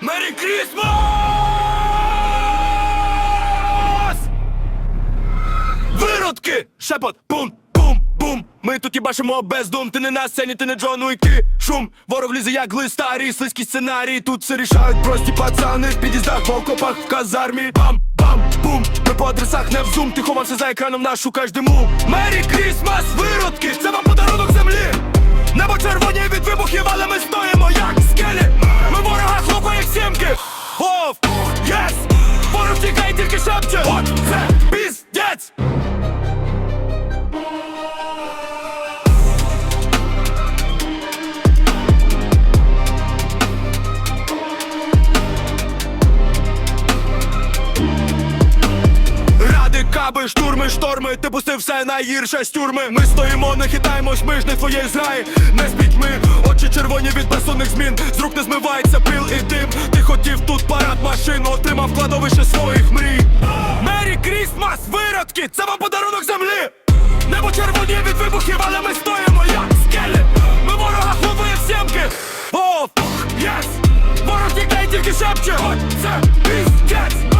Мері Крісмас! Виродки! Шепот! Бум! Бум! Бум! Ми тут і бачимо без дум, ти не на сцені, ти не Джон Уіки Шум, ворог лізе як глистарій, слизький сценарій Тут все рішають прості пацани В під'їздах, в окопах, в казармі Бам! Бам! Бум! Ми по адресах не в зум, ти ховався за екраном, нас шукаєш диму Мері Крісмас! Виродки! Це вам подарунок землі! Тікає, тільки шепче От це піздець! Каби, штурми, шторми, ти пустив все найгірше з тюрми. Ми стоїмо, не хитаємось, ми ж не твоєї зграї Не спіть ми, очі червоні від безсонних змін. З рук не змивається пил і дим Ти тут парад машин, отримав кладовище своїх мрій. Мері Крісмас, виродки, це вам подарунок землі. Небо червоні від вибухів, але ми стоїмо як скелі. Ми ворога хлопає в сімки О, єс! Ворог тікає, тільки шепче. От це піздець!